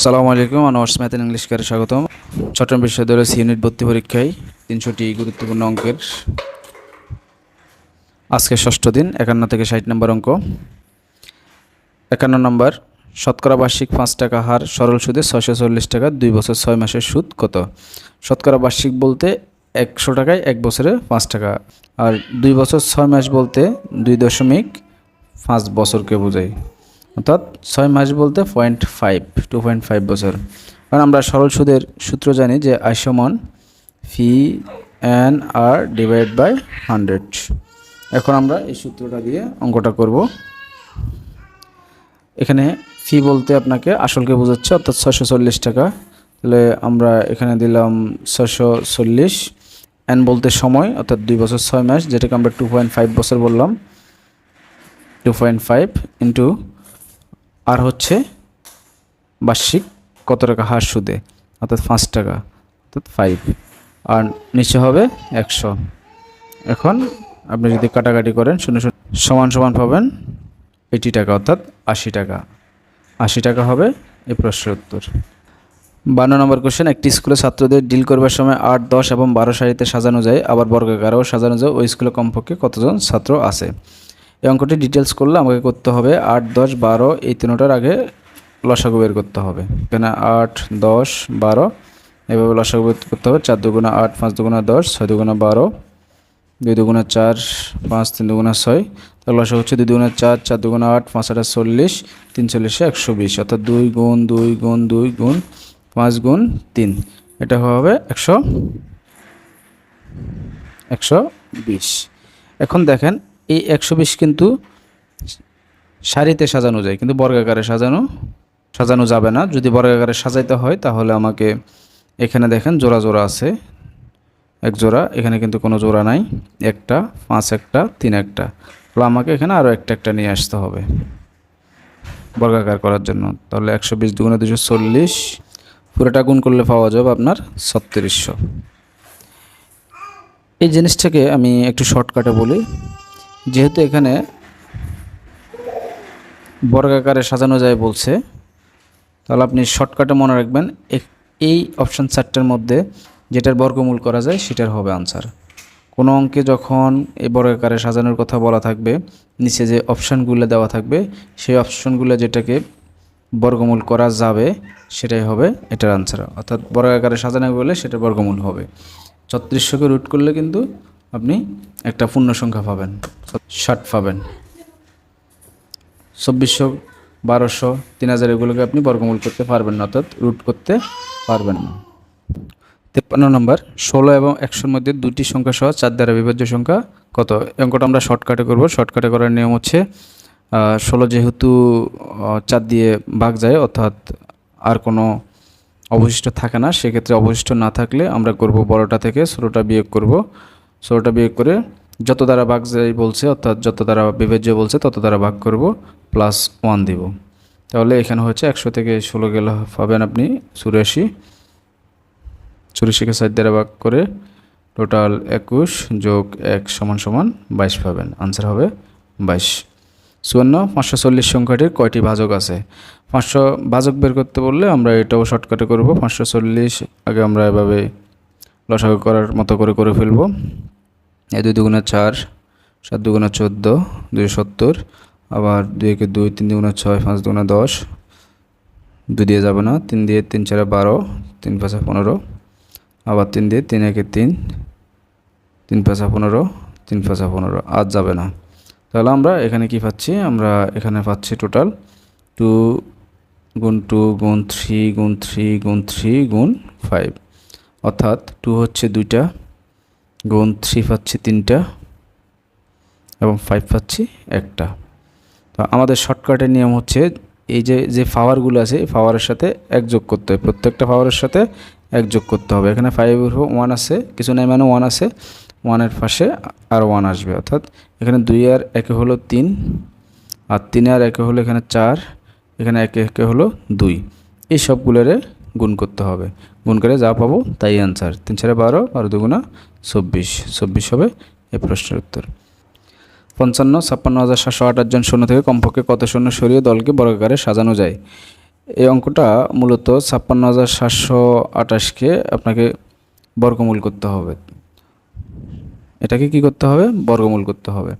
সালামু আলাইকুম honours math and English কারে স্বাগতম। চট্টগ্রাম বিশ্ববিদ্যালয়ের ইউনিট ভর্তি পরীক্ষায় তিনশোটি গুরুত্বপূর্ণ অঙ্কের আজকে ষষ্ঠ দিন, একান্ন থেকে ষাট নম্বর অঙ্ক। একান্ন নম্বর, শতকরা বার্ষিক পাঁচ টাকা হার সরল সুদে ছয়শো চল্লিশ টাকা, দুই বছর ছয় মাসের সুদ কত? শতকরা বার্ষিক বলতে একশো টাকায় এক বছরে পাঁচ টাকা, আর দুই বছর ছয় মাস বলতে দুই দশমিক পাঁচ বছরকে বোঝায়। অর্থাৎ ছয় মাস বলতে point five two point five বছর। কারণ আমরা সরল সুদের সূত্র জানি যে আই সমান P N R divide by hundred এখন আমরা এই সূত্রটা দিয়ে অঙ্কটা করব। এখানে ফি বলতে আপনাকে আসলকে বোঝাচ্ছে, অর্থাৎ ছশো চল্লিশ টাকা। তাহলে আমরা এখানে দিলাম ছশো চল্লিশ। এন বলতে সময়, অর্থাৎ দুই বছর ছয় মাস, যেটাকে আমরা টু পয়েন্ট ফাইভ বছর বললাম। Two point five into R হচ্ছে বার্ষিক কত টাকা হার সুদে? অর্থাৎ পাঁচ টাকা, অর্থাৎ ফাইভ আর নিচে হবে একশো। এখন আপনি যদি কাটাকাটি করেন, শূন্য সমান সমান পাবেন এইটি টাকা, অর্থাৎ আশি টাকা। আশি টাকা হবে এই প্রশ্নের উত্তর। বান্ন নম্বর কোশ্চেন একটি স্কুলে ছাত্রদের ডিল করবার সময় আট, দশ এবং বারো সারিতে সাজানো যায়, আবার বর্গাকারেও সাজানো যায়। ওই স্কুলে কমপক্ষে কতজন ছাত্র আছে? এই অঙ্কটি ডিটেলস করলে আমাকে করতে হবে আট, দশ, বারো, এই তিনোটার আগে লসাগু বের করতে হবে। এখানে আট, দশ, বারো, এভাবে লসাগু বের করতে হবে। চার দুগুণা আট, পাঁচ দুগুণা দশ, ছয় দুগুণা বারো, দুই দুগুণা চার, পাঁচ তিন দুগুণা ছয়। তাহলে লসাগু হচ্ছে দুই দুগুণা চার চার দুগুণা আট, পাঁচ আটা চল্লিশ, তিন চল্লিশে একশো বিশ। অর্থাৎ দুই গুণ দুই গুণ দুই গুণ, পাঁচ গুণ, তিন। এটা হবে একশো একশো বিশ। এখন দেখেন এই একশো বিশ কিন্তু সারিতে সাজানো যায়, কিন্তু বর্গাকারে সাজানো সাজানো যাবে না। যদি বর্গাকারে সাজাইতে হয়, তাহলে আমাকে এখানে দেখেন জোড়া জোড়া আছে। এক জোড়া, এখানে কিন্তু কোনো জোড়া নাই। একটা, পাঁচ একটা, তিন একটা। তাহলে আমাকে এখানে আরও একটা একটা নিয়ে আসতে হবে বর্গাকার করার জন্য। তাহলে একশো বিশ দুগুণে দুশো চল্লিশ, পুরোটা গুণ করলে পাওয়া যাবে আপনার ছত্রিশশো। এই জিনিসটাকে আমি একটু শর্টকাটে বলি। যেহেতু এখানে বর্গাকারে সাজানো যায় বলছে, তাহলে আপনি শর্টকাটে মনে রাখবেন এই অপশান চারটার মধ্যে যেটার বর্গমূল করা যায় সেটার হবে আনসার কোনো অঙ্কে যখন এই বর্গাকারে সাজানোর কথা বলা থাকবে, নিচে যে অপশানগুলো দেওয়া থাকবে, সেই অপশানগুলো যেটাকে বর্গমূল করা যাবে, সেটাই হবে এটার আনসার অর্থাৎ বর্গাকারে সাজানো গেলে সেটা বর্গমূল হবে। ছত্রিশশোকে রুট করলে কিন্তু আপনি একটা পূর্ণ সংখ্যা পাবেন, ষাট পাবেন। চব্বিশশো, বারোশো, তিন হাজার এগুলোকে আপনি বর্গমূল করতে পারবেন না, অর্থাৎ রুট করতে পারবেন না। তেপ্পান্ন নম্বর, ষোলো এবং একশোর মধ্যে দুটি সংখ্যা সহ চার দ্বারা বিভাজ্য সংখ্যা কত? অঙ্কটা আমরা শর্টকাটে করব। শর্টকাটে করার নিয়ম হচ্ছে ষোলো যেহেতু চার দিয়ে ভাগ যায়, অর্থাৎ আর কোনো অবশিষ্ট থাকে না, সেক্ষেত্রে অবশিষ্ট না থাকলে আমরা করব বড়টা থেকে ষোলোটা বিয়োগ করব। ষোলোটা বিয়োগ করে যত দ্বারা ভাগ যাই বলছে, অর্থাৎ যত দ্বারা বিভাজ্য বলছে, তত দ্বারা ভাগ করব প্লাস ওয়ান দিব। তাহলে এখানে হচ্ছে একশো থেকে ষোলো গেলে পাবেন আপনি চুরাশি। চুরাশিকে সাত দ্বারা ভাগ করে টোটাল একুশ যোগ এক সমান সমান বাইশ পাবেন। আনসার হবে বাইশ। চুয়ান্ন, পাঁচশো চল্লিশ সংখ্যাটির কয়টি ভাজক আছে? পাঁচশো ভাজক বের করতে বললে আমরা এটাও শর্টকাটে করব। পাঁচশো চল্লিশ আগে আমরা এভাবে লসাগু করার মতো করে করে ফেলব। দুই দুগুণা চার, সাত দুগুণা চোদ্দ, দুই সত্তর, আবার দুই একে দুই, তিন দুগুণা ছয়, পাঁচ দুগুণা দশ। দুই দিয়ে যাবে না, তিন দিয়ে তিন চারে বারো, তিন পাঁচা পনেরো, আবার তিন দিয়ে তিন একে তিন তিন পাঁচা পনেরো, তিন পাঁচা পনেরো আজ যাবে না। তাহলে আমরা এখানে কি পাচ্ছি? আমরা এখানে পাচ্ছি টোটাল টু গুণ টু গুণ থ্রি গুণ থ্রি গুণ থ্রি গুণ ফাইভ অর্থাৎ টু হচ্ছে দুইটা গুণ থ্রি পাচ্ছি তিনটা এবং ফাইভ পাচ্ছি একটা। তো আমাদের শর্টকাটের নিয়ম হচ্ছে এই যে যে পাওয়ারগুলো আছে, এই পাওয়ারের সাথে এক যোগ করতে হবে প্রত্যেকটা পাওয়ারের সাথে এক যোগ করতে হবে। এখানে ফাইভের ওয়ান আছে, কিছু নাই মানে ওয়ান আছে। ওয়ানের পাশে আর ওয়ান আসবে। অর্থাৎ এখানে দুই আর একে হলো তিন, আর তিন আর একে হলো এখানে চার, এখানে একে একে হলো দুই। এই সবগুলোরে গুণ করতে হবে। গুণ করে যা পাবো তাই অ্যান্সার তিন চারে বারো বারো দুগুণা চব্বিশ। চব্বিশ হবে এই প্রশ্নের উত্তর। পঞ্চান্ন, ছাপ্পান্ন হাজার সাতশো আঠাশ জন শূন্য থেকে কমপক্ষে কত শূন্য সরিয়ে দলকে বর্গাকারে সাজানো যায়? এই অঙ্কটা মূলত ছাপ্পান্ন হাজার সাতশো আঠাশকে আপনাকে বর্গমূল করতে হবে। এটাকে কি করতে হবে? বর্গমূল করতে হবে।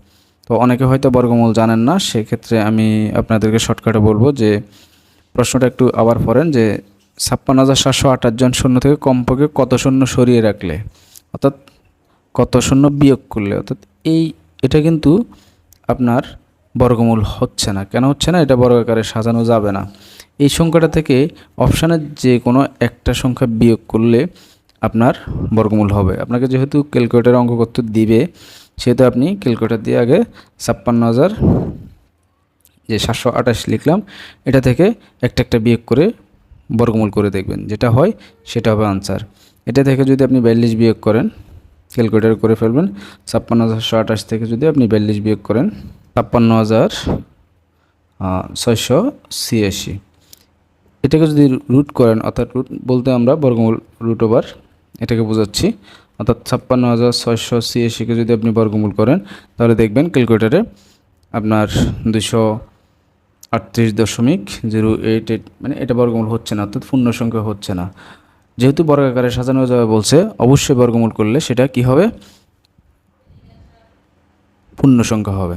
তো অনেকে হয়তো বর্গমূল জানেন না, সেক্ষেত্রে আমি আপনাদেরকে শর্টকাটে বলব যে প্রশ্নটা একটু আবার পড়েন যে ছাপ্পান্ন হাজার সাতশো আঠাশ জন শূন্য থেকে কমপক্ষে কত শূন্য সরিয়ে রাখলে? অর্থাৎ কত শূন্য বিয়োগ করলে? অর্থাৎ এই, এটা কিন্তু আপনার বর্গমূল হচ্ছে না। কেন হচ্ছে না? এটা বর্গাকারে সাজানো যাবে না। এই সংখ্যাটা থেকে অপশানের যে কোনো একটা সংখ্যা বিয়োগ করলে আপনার বর্গমূল হবে। আপনাকে যেহেতু ক্যালকুলেটার অঙ্ক করতে দিবে, সেহেতু আপনি ক্যালকুলেটার দিয়ে আগে ছাপ্পান্ন হাজার যে সাতশো আঠাশ লিখলাম, এটা থেকে একটা একটা বিয়োগ করে বর্গমূল করে দেখবেন। যেটা হয়, সেটা হবে আনসার এটা থেকে যদি আপনি বিয়াল্লিশ বিয়োগ করেন ক্যালকুলেটার করে ফেলবেন, ছাপ্পান্ন হাজার সাতশো আঠাশ থেকে যদি আপনি বিয়াল্লিশ বিয়োগ করেন, ছাপ্পান্ন হাজার ছয়শো ছিয়াশি। এটাকে যদি রুট করেন, অর্থাৎ রুট বলতে আমরা বর্গমূল রুট ওভার এটাকে বোঝাচ্ছি। অর্থাৎ ছাপ্পান্ন হাজার ছয়শো ছিয়াশিকে যদি আপনি বর্গমূল করেন, তাহলে দেখবেন ক্যালকুলেটারে আপনার দুশো আটত্রিশ দশমিক জিরো এইট এইট মানে এটা বর্গমূল হচ্ছে না, অর্থাৎ পূর্ণ সংখ্যা হচ্ছে না। যেহেতু বর্গাকারে সাজানো যাবে বলছে, অবশ্যই বর্গমূল করলে সেটা কি হবে? পূর্ণ সংখ্যা হবে।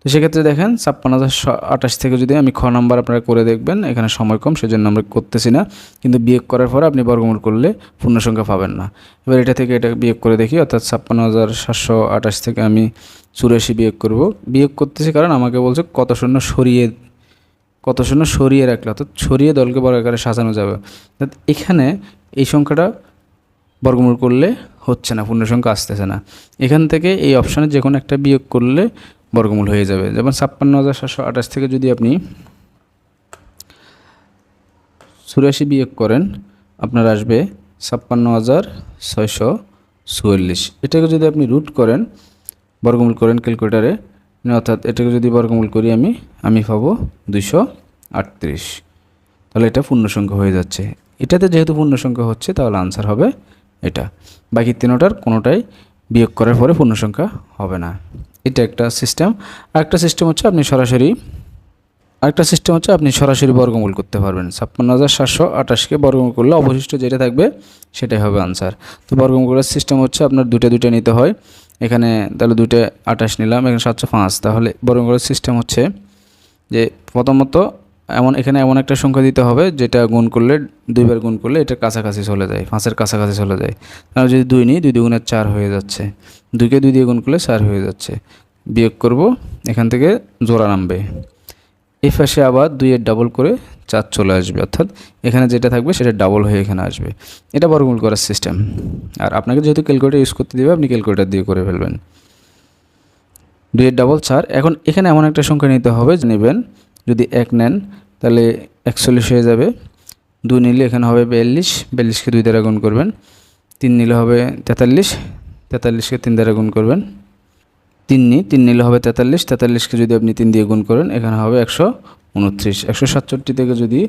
তো সেক্ষেত্রে দেখেন, ছাপ্পান্ন হাজার আঠাশ থেকে যদি আমি খ নাম্বার আপনারা করে দেখবেন, এখানে সময় কম, সেজন্য আমরা করতেছি না। কিন্তু বিয়োগ করার পরে আপনি বর্গমূল করলে পূর্ণ সংখ্যা পাবেন না। এবার এটা থেকে এটা বিয়োগ করে দেখি, অর্থাৎ ছাপ্পান্ন হাজার সাতশো আঠাশ থেকে আমি চুরাশি বিয়োগ করব। বিয়োগ করতেছি কারণ আমাকে বলছে কত শূন্য সরিয়ে কত শূন্য সরিয়ে রাখলে, অর্থাৎ সরিয়ে দলকে বর্গাকারে সাজানো যাবে। অর্থাৎ এখানে এই সংখ্যাটা বর্গমূল করলে হচ্ছে না পূর্ণ সংখ্যা আসতেছে না। এখান থেকে এই অপশানে যে কোনো একটা বিয়োগ করলে বর্গমূল হয়ে যাবে। যেমন ছাপ্পান্ন হাজার সাতশো আঠাশ থেকে যদি আপনি চুরাশি বিয়োগ করেন, আপনার আসবে ছাপ্পান্ন হাজার ছয়শো চুয়াল্লিশ। এটাকে যদি আপনি রুট করেন, বর্গমূল করেন ক্যালকুলেটারে অর্থাৎ এটাকে যদি বর্গমূল করি আমি আমি পাবো দুইশো আটত্রিশ। তাহলে এটা পূর্ণসংখ্যা হয়ে যাচ্ছে। এটাতে যেহেতু পূর্ণসংখ্যা হচ্ছে, তাহলে আনসার হবে এটা। বাকি তিনোটার কোনোটাই বিয়োগ করার পরে পূর্ণসংখ্যা হবে না। এটা একটা সিস্টেম আরেকটা সিস্টেম হচ্ছে আপনি সরাসরি, আরেকটা সিস্টেম হচ্ছে আপনি সরাসরি বর্গমূল করতে পারবেন। ছাপ্পান্ন হাজার সাতশো আঠাশকে বর্গমূল করলে অবশিষ্ট যেটা থাকবে, সেটাই হবে আনসার তো বর্গমূল করার সিস্টেম হচ্ছে আপনার দুটো দুটো নিতে হয়। এখানে তাহলে দুইটা আঠাশ নিলাম, এখানে সাতশো পাঁচ। তাহলে বরং করার সিস্টেম হচ্ছে যে প্রথমত এমন, এখানে এমন একটা সংখ্যা দিতে হবে যেটা গুণ করলে, দুইবার গুণ করলে এটা কাছাকাছি চলে যায়, পাঁচের কাছাকাছি চলে যায়। তাহলে যদি দুই নিই, দুই দুগুণের চার হয়ে যাচ্ছে। দুইকে দুই দিয়ে গুণ করলে চার হয়ে যাচ্ছে। বিয়োগ করব, এখান থেকে জোড়া নামবে। এই পাশে আবার দুইয়ের ডাবল করে চার চলে আসবে, অর্থাৎ এখানে যেটা থাকবে সেটা ডাবল হয়ে এখানে আসবে। এটা বর্গমূল করার সিস্টেম আর আপনাকে যেহেতু ক্যালকুলেটার ইউজ করতে দেবে, আপনি ক্যালকুলেটার দিয়ে করে ফেলবেন। দুইয়ের ডাবল চার। এখন এখানে এমন একটা সংখ্যা নিতে হবে, নেবেন। যদি এক নেন, তাহলে একচল্লিশ হয়ে যাবে। দুই নিলে এখানে হবে বিয়াল্লিশ। বিয়াল্লিশকে দুই দ্বারা গুণ করবেন। তিন নিলে হবে তেতাল্লিশ। তেতাল্লিশকে তিন দ্বারা গুণ করবেন। তিন নিই তিন নিলে হবে তেতাল্লিশ। তেতাল্লিশকে যদি আপনি তিন দিয়ে গুণ করেন, এখানে হবে একশো উনত্রিশ, একশো সাতষট্টি থেকে যদি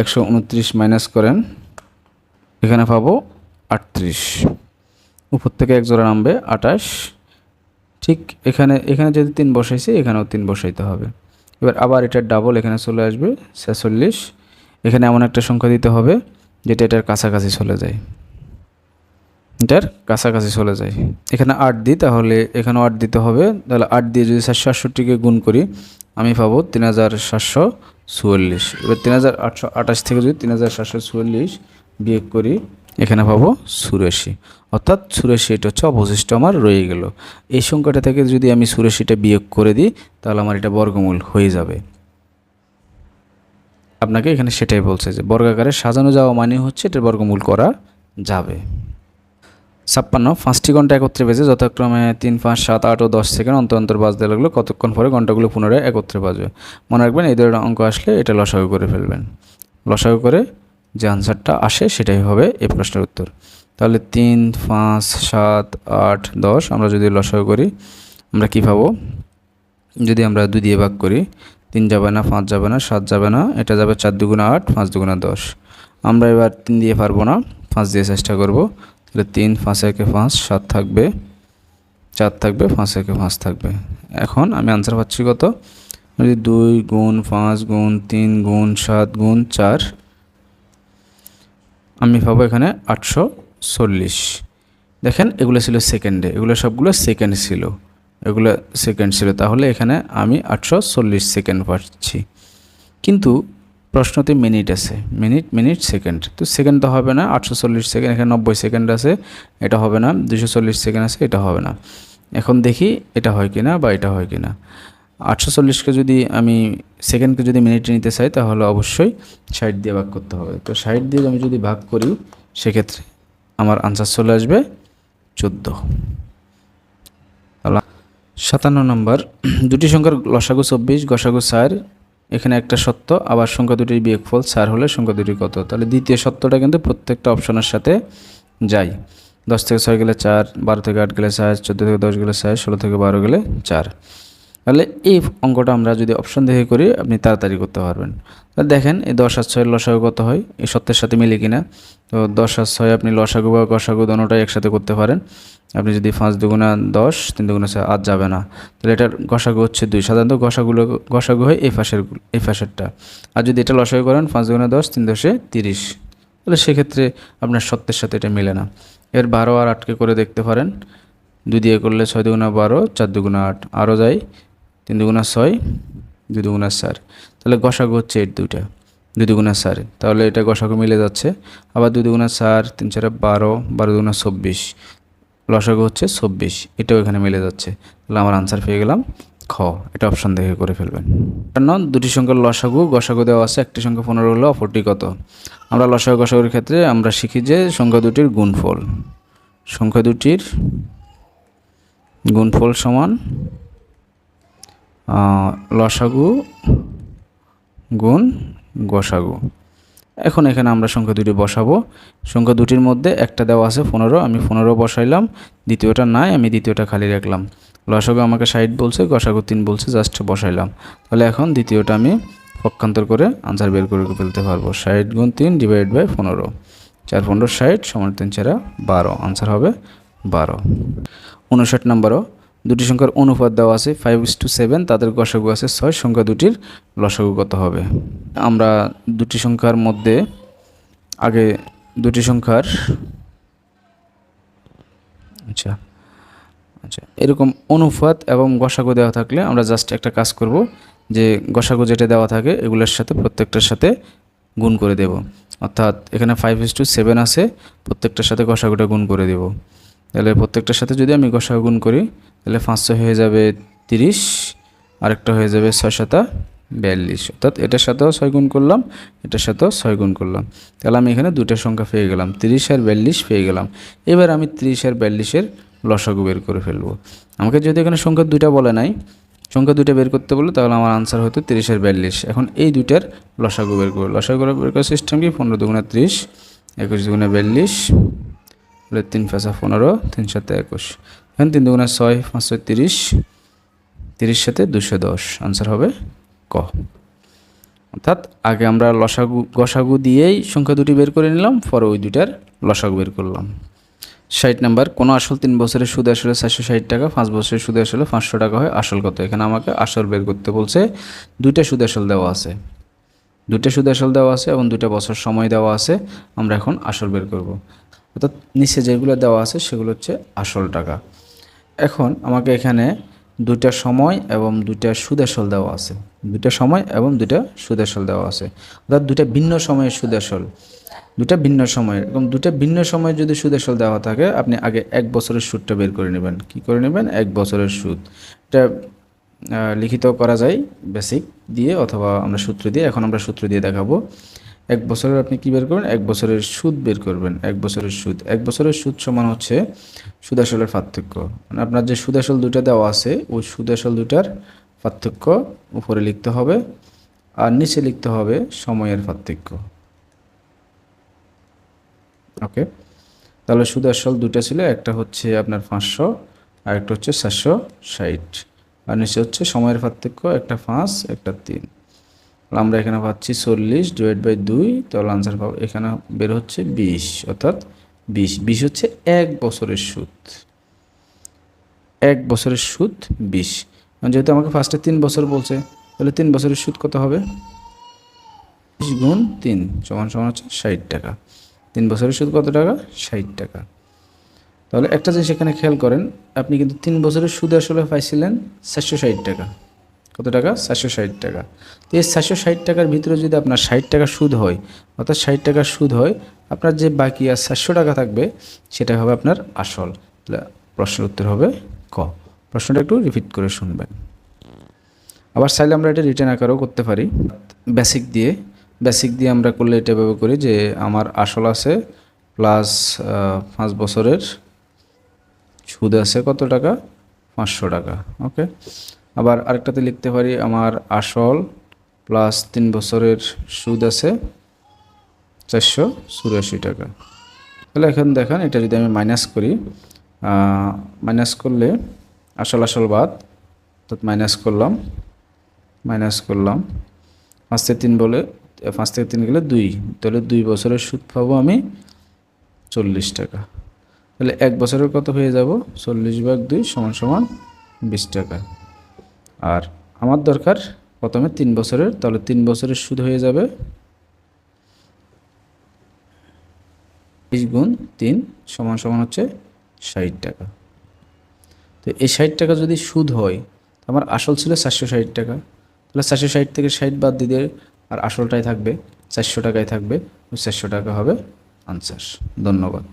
একশো উনত্রিশ মাইনাস করেন, এখানে পাবো আটত্রিশ। উপর থেকে এক জোড়া নামবে আটাশ ঠিক এখানে এখানে যদি তিন বসাইছি, এখানেও তিন বসাইতে হবে। এবার আবার এটার ডাবল এখানে চলে আসবে, ছেচল্লিশ। এখানে এমন একটা সংখ্যা দিতে হবে, যেটা এটার কাছাকাছি চলে যায়। এটার কাছাকাছি চলে যায়। এখানে আট দিই, তাহলে এখানেও আট দিতে হবে। তাহলে আট দিয়ে যদি সাতশো আটষট্টিকে গুণ করি আমি পাবো তিন হাজার সাতশো চুয়াল্লিশ। এবার তিন হাজার আটশো আঠাশ থেকে যদি তিন হাজার সাতশো চুয়াল্লিশ বিয়োগ করি, এখানে পাবো চুরাশি। অর্থাৎ চুরাশি, এটা হচ্ছে অবশিষ্ট আমার রয়ে গেল। এই সংখ্যাটা থেকে যদি আমি চুরাশিটা বিয়োগ করে দিই, তাহলে আমার এটা বর্গমূল হয়ে যাবে। আপনাকে এখানে সেটাই বলছে যে, বর্গাকারে সাজানো যাওয়া মানে হচ্ছে এটা বর্গমূল করা যাবে। ছাপ্পান্ন, পাঁচটি ঘণ্টা একত্রে বেজে যথাক্রমে তিন, পাঁচ, সাত, আট ও দশ সেকেন্ড অন্তর অন্তর বাজতে লাগল। কতক্ষণ পরে ঘন্টাগুলো পুনরায় একত্রে বাজবে? মনে রাখবেন, এই ধরনের অঙ্ক আসলে এটা লসাগু করে ফেলবেন। লসাগু করে যে আনসারটা আসে সেটাই হবে এই প্রশ্নের উত্তর। তাহলে তিন, পাঁচ, সাত, আট, দশ আমরা যদি লসাগু করি, আমরা কী পাবো? যদি আমরা দুই দিয়ে ভাগ করি, তিন যাবে না, পাঁচ যাবে না, সাত যাবে না, এটা যাবে চার দুগুণা আট, পাঁচ দুগুণা দশ। আমরা এবার তিন দিয়ে পারব না, পাঁচ দিয়ে চেষ্টা করব। তাহলে তিন পাঁচ একে পাঁচ, সাত থাকবে, চার থাকবে, পাঁচ একে পাঁচ থাকবে। এখন আমি আনসার পাচ্ছি কত? যদি দুই গুণ পাঁচ গুণ তিন গুণ সাত গুণ চার, আমি পাবো এখানে আটশো চল্লিশ। দেখেন, এগুলো ছিল সেকেন্ডে এগুলো সবগুলো সেকেন্ড ছিল। এগুলো সেকেন্ড ছিল, তাহলে এখানে আমি আটশো চল্লিশ সেকেন্ড পাচ্ছি। কিন্তু প্রশ্নতে মিনিট আছে। Minute minute, second. তো সেকেন্ড তো হবে না, আটশো চল্লিশ সেকেন্ড, এখানে নব্বই সেকেন্ড আছে, এটা হবে না দুশো চল্লিশ সেকেন্ড আছে, এটা হবে না। এখন দেখি এটা হয় কি না বা এটা হয় কি না আটশো চল্লিশকে যদি আমি সেকেন্ডকে যদি মিনিটে নিতে চাই, তাহলে অবশ্যই ষাট দিয়ে ভাগ করতে হবে। তো ষাট দিয়ে আমি যদি ভাগ করি, সেক্ষেত্রে আমার আনসার চলে আসবে চোদ্দ। সাতান্ন নম্বর, দুটি সংখ্যার লসাগু চব্বিশ, গসাগু চার এখানে একটা সত্য, আবার সংখ্যা দুটির বিয়োগফল চার হলে সংখ্যা দুটি কত? তাহলে দ্বিতীয় সত্যটা কিন্তু প্রত্যেকটা অপশনের সাথে যায়। দশ থেকে ছয় গেলে চার, বারো থেকে আট গেলে চার, চোদ্দ থেকে দশ গেলে চার ষোলো থেকে বারো গেলে চার। তাহলে এই অঙ্কটা আমরা যদি অপশন দেখে করি, আপনি তাড়াতাড়ি করতে পারবেন। তাহলে দেখেন, এই দশ আর ছয়ের লসাগু কত হয়? এই সত্যের সাথে মিলে কিনা? তো দশ আর ছয় আপনি লসাগু বা গসাগু দোনোটাই একসাথে করতে পারেন। আপনি যদি পাঁচ দুগুণা দশ, তিন দুগুণা ছয়, আট যাবে না। তাহলে এটার গসাগু হচ্ছে দুই। সাধারণত গসাগুলো, গসাগু হয় এই পাশের, এই পাশেরটা। আর যদি এটা লসাগু করেন, পাঁচ দুগুণা দশ, তিন দশে তিরিশ। তাহলে সেক্ষেত্রে আপনার সত্যের সাথে এটা মিলে না। এর বারো আর আটকে করে দেখতে পারেন। দুই দিয়ে করলে ছয় দুগুণা বারো, চার দুগুণা আট। আরও যায় তিন দুগুণা ছয় দুই দুগুণা চার। তাহলে গসাগু হচ্ছে এর দুইটা দুই দুগুণা চার। তাহলে এটা গসাগু মিলে যাচ্ছে, আবার দুই দুগুণা চার, তিন চারে বারো বারো দুগুণা চব্বিশ, লসাগু হচ্ছে চব্বিশ, এটাও এখানে মিলে যাচ্ছে। তাহলে আমার আনসার পেয়ে গেলাম খ, এটা অপশান দেখে করে ফেলবেন। কারণ দুটি সংখ্যার লসাগু, গসাগু দেওয়া আছে, একটি সংখ্যা পনেরো হলো, অপরটি কত? আমরা লসাগু, গসাগুর ক্ষেত্রে আমরা শিখি যে সংখ্যা দুটির গুণফল। সংখ্যা দুটির গুণফল সমান লসাগু গুণ গসাগু। এখন এখানে আমরা সংখ্যা দুটি বসাবো। সংখ্যা দুটির মধ্যে একটা দেওয়া আছে পনেরো, আমি পনেরো বসাইলাম। দ্বিতীয়টা নাই, আমি দ্বিতীয়টা খালি রাখলাম। লসাগু আমাকে ষাট বলছে, গসাগু তিন বলছে, জাস্ট বসাইলাম। তাহলে এখন দ্বিতীয়টা আমি পক্ষান্তর করে আনসার বের করে ফেলতে পারব। ষাট গুণ তিন ডিভাইড বাই পনেরো। চার পনেরো ষাট সমান তিন চারা বারো। আনসার হবে বারো। উনষাট নম্বরও। দুটি সংখ্যার অনুপাত দেওয়া আছে ফাইভ ইস টু সেভেন তাদের গসাগু আছে ছয়, সংখ্যা দুটির লসাগু কত হবে? আমরা দুটি সংখ্যার মধ্যে আগে দুটি সংখ্যার আচ্ছা আচ্ছা এরকম অনুপাত এবং গসাগু দেওয়া থাকলে আমরা জাস্ট একটা কাজ করব, যে গসাগু যেটা দেওয়া থাকে, এগুলোর সাথে প্রত্যেকটার সাথে গুণ করে দেব। অর্থাৎ এখানে ফাইভ ইস টু সেভেন আছে, প্রত্যেকটার সাথে গসাগুটা গুণ করে দেব। তাহলে প্রত্যেকটার সাথে যদি আমি গসাগু গুণ করি, তাহলে পাঁচশো হয়ে যাবে তিরিশ, আরেকটা হয়ে যাবে ছয় সাতা বিয়াল্লিশ। অর্থাৎ এটার সাথেও ছয় গুণ করলাম, এটার সাথেও ছয় গুণ করলাম। তাহলে আমি এখানে দুটো সংখ্যা পেয়ে গেলাম, তিরিশ আর বিয়াল্লিশ পেয়ে গেলাম। এবার আমি তিরিশ আর বিয়াল্লিশের লসাগু বের করে ফেলব। আমাকে যদি এখানে সংখ্যা দুটা বলে নাই, সংখ্যা দুইটা বের করতে বলে তাহলে আমার আনসার হতো তিরিশ আর বিয়াল্লিশ। এখন এই দুইটার লসাগু বের করব। লসাগু বের করার সিস্টেম কি? পনেরো দুগুণে ত্রিশ, একুশ দুগুণে বিয়াল্লিশ তিন পাঁচা পনেরো, তিন সাথে একুশ। এখন তিন দুগুণে ছয়, পাঁচশো তিরিশ তিরিশ সাথে দুশো দশ। আনসার হবে ক। অর্থাৎ আগে আমরা লসাগু, গসাগু দিয়েই সংখ্যা দুটি বের করে নিলাম, পরে ওই দুইটার লসাগু বের করলাম। ষাট নাম্বার, কোনো আসল তিন বছরের সুদ আসলে চারশো ষাট টাকা, পাঁচ বছরের সুদ আসলে পাঁচশো টাকা হয় আসল কত? এখানে আমাকে আসল বের করতে বলছে, দুইটা সুদ আসল দেওয়া আছে। দুইটা সুদ আসল দেওয়া আছে এবং দুইটা বছর সময় দেওয়া আছে, আমরা এখন আসল বের করব। অর্থাৎ নিচে যেগুলো দেওয়া আছে সেগুলো হচ্ছে আসল টাকা। এখন আমাকে এখানে দুইটা সময় এবং দুইটা সুদেশল দেওয়া আছে। দুইটা সময় এবং দুইটা সুদেশল দেওয়া আছে। অর্থাৎ দুইটা ভিন্ন সময়ের সুদেশল। দুটা ভিন্ন সময়ের এবং দুটা ভিন্ন সময়ে যদি সুদেশল দেওয়া থাকে, আপনি আগে এক বছরের সুদটা বের করে নেবেন। কি করে নেবেন? এক বছরের সুদ। এটা লিখিত করা যায় বেসিক দিয়ে অথবা আমরা সূত্র দিয়ে। এখন আমরা সূত্র দিয়ে দেখাবো। এক বছরের আপনি কী বের করবেন? এক বছরের সুদ বের করবেন। এক বছরের সুদ। এক বছরের সুদ সমান হচ্ছে সুদাসলের পার্থক্য। মানে আপনার যে সুদাসল দুটা দেওয়া আছে, ওই সুদাসল দুটার পার্থক্য উপরে লিখতে হবে আর নিচে লিখতে হবে সময়ের পার্থক্য। ওকে? তাহলে সুদাসল দুটা ছিল, একটা হচ্ছে আপনার পাঁচশো আর একটা হচ্ছে চারশো ষাট। আর নিচে হচ্ছে সময়ের পার্থক্য, একটা পাঁচ, একটা তিন। আমরা এখানে পাচ্ছি চল্লিশ ডিভাইড বাই দুই, তাহলে আনসার পাবো, এখানে বের হচ্ছে বিশ, অর্থাৎ বিশ। বিশ হচ্ছে এক বছরের সুদ। এক বছরের সুদ বিশ। যেহেতু আমাকে ফার্স্টে তিন বছর বলছে, তাহলে তিন বছরের সুদ কত হবে? বিশ গুণ তিন, সমান সমান হচ্ছে ষাট টাকা। তিন বছরের সুদ কত টাকা? ষাট টাকা। তাহলে একটা জিনিস এখানে খেয়াল করেন, আপনি কিন্তু তিন বছরের সুদ আসলে পাইছিলেন চারশো ষাট টাকা। কত টাকা? চারশো ষাট টাকা। তো এই চারশো ষাট টাকার ভিতরে যদি আপনার ষাট টাকা সুদ হয়, অর্থাৎ ষাট টাকার সুদ হয়, আপনার যে বাকি আর চারশো টাকা থাকবে, সেটা হবে আপনার আসল। প্রশ্নের উত্তর হবে ক। প্রশ্নটা একটু রিপিট করে শুনবেন। আবার চাইলে আমরা এটা রিটার্ন আকারেও করতে পারি। বেসিক দিয়ে বেসিক দিয়ে আমরা করলে এটা এভাবে করি যে আমার আসল আছে প্লাস পাঁচ বছরের সুদ আছে কত টাকা? পাঁচশো টাকা ওকে আবার আরেকটাতে লিখতে পারি, আমার আসল প্লাস তিন বছরের সুদ আছে চারশো চুরাশি টাকা। তাহলে এখন দেখেন, এটা যদি আমি মাইনাস করি মাইনাস করলে আসল আসল বাদ, অর্থাৎ মাইনাস করলাম মাইনাস করলাম, পাঁচ থেকে তিন বলে, পাঁচ থেকে তিন গেলে দুই, তাহলে দুই বছরের সুদ পাবো আমি চল্লিশ টাকা। তাহলে এক বছরের কত হয়ে যাব? চল্লিশ ভাগ দুই সমান সমান বিশ টাকা। আর আমার দরকার প্রথমে তিন বছরের, তাহলে তিন বছরের সুদ হয়ে যাবে বিশ গুণ তিন সমান সমান হচ্ছে ষাট টাকা। তো এই ষাট টাকা যদি সুদ হয় আমার আসল ছিল চারশো ষাট টাকা। তাহলে চারশো ষাট থেকে ষাট বাদ দিলে আর আসলটাই থাকবে, চারশো টাকায় থাকবে, ওই চারশো টাকা হবে আনসার। ধন্যবাদ।